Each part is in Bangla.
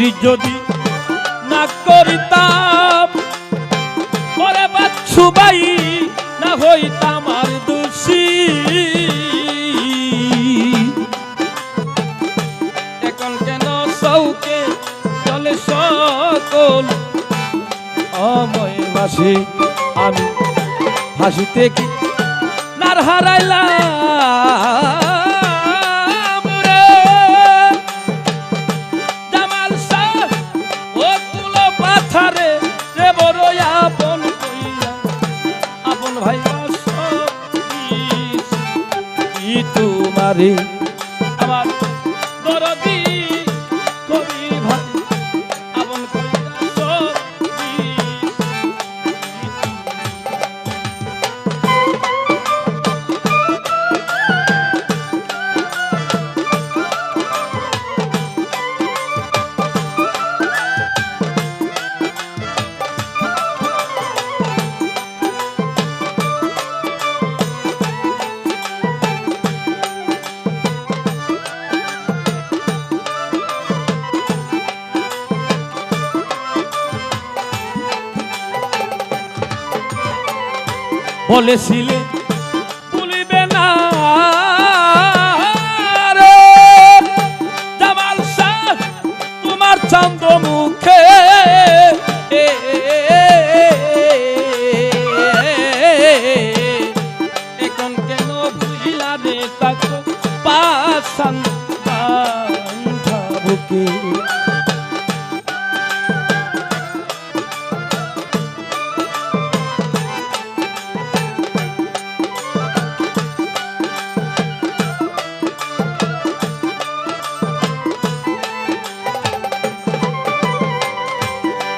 বিক্রি যদি না করিতাম, পরে বাচ্ছু বাই না হইতাম আর দোষী। এখন কেন সৌকে চলে সকল? অময় মাসে আমি হাসিতে কি নার হারাইলাম? তোমারে বলেছিলে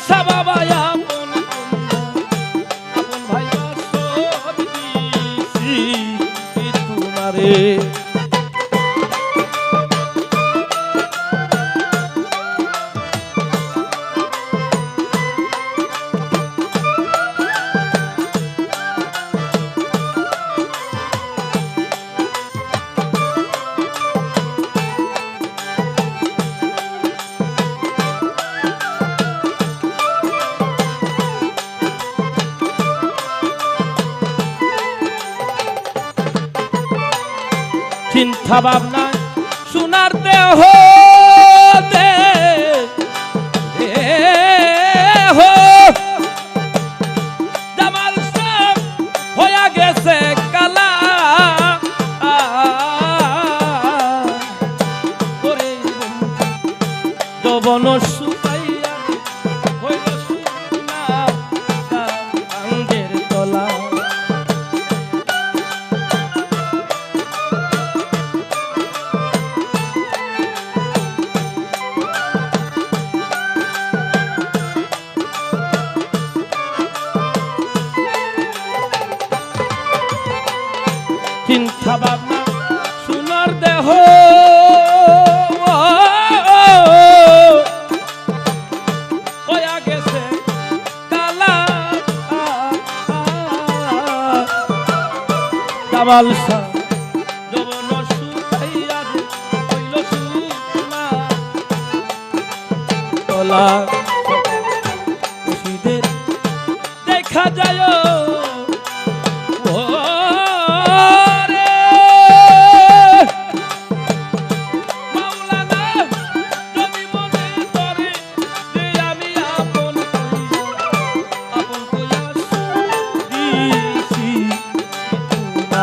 শাহ বাবা চিন্তা ভাবনা সোনার দেহ দে কামাল শাহ দেখা যায়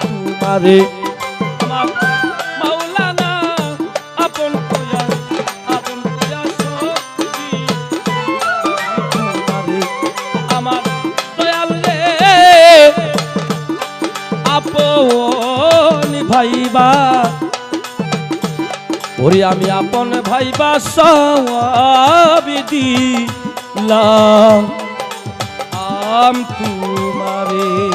তোমারে মাওলানা, আপন কোয়া আপন কোয়া তোমারে আমার দয়াল রে ভাইবা। আমি আপন ভাইবা সবি দিলাম। আম তোমারে।